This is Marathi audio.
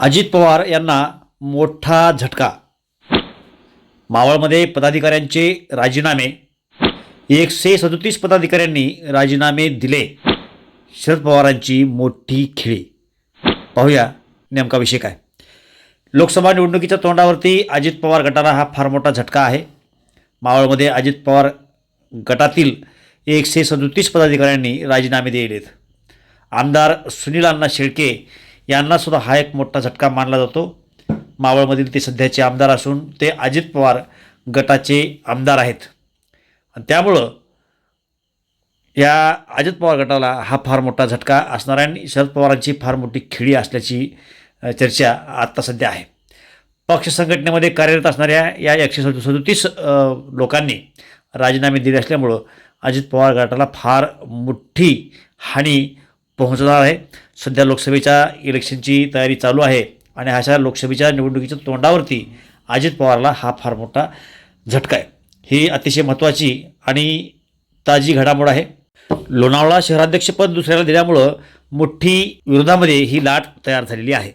अजित पवार यांना मोठा झटका. मावळमध्ये पदाधिकाऱ्यांचे राजीनामे. एकशे सदोतीस पदाधिकाऱ्यांनी राजीनामे दिले. शरद पवारांची मोठी खिळी. पाहूया नेमका विषय काय. लोकसभा निवडणुकीच्या तोंडावरती अजित पवार गटाला हा फार मोठा झटका आहे. मावळमध्ये अजित पवार गटातील एकशे सदोतीस पदाधिकाऱ्यांनी राजीनामे दिलेत. आमदार सुनील अण्णा शेळके यांना सुद्धा हा एक मोठा झटका मानला जातो. मावळमधील ते सध्याचे आमदार असून ते अजित पवार गटाचे आमदार आहेत. आणि त्यामुळं या अजित पवार गटाला हा फार मोठा झटका असणार आणि शरद पवारांची फार मोठी खिळी असल्याची चर्चा आत्ता सध्या आहे. पक्ष संघटनेमध्ये कार्यरत असणाऱ्या या एकशे सदो लोकांनी राजीनामे दिले असल्यामुळं अजित पवार गटाला फार मोठी हानी पोहोचणार आहे. सध्या लोकसभेच्या इलेक्शनची तयारी चालू आहे आणि अशा लोकसभेच्या निवडणुकीच्या तोंडावरती अजित पवारला हा फार मोठा झटका आहे. ही अतिशय महत्त्वाची आणि ताजी घडामोड आहे. लोणावळा शहराध्यक्षपद दुसऱ्याला दिल्यामुळं मोठी विरोधामध्ये ही लाट तयार झालेली आहे.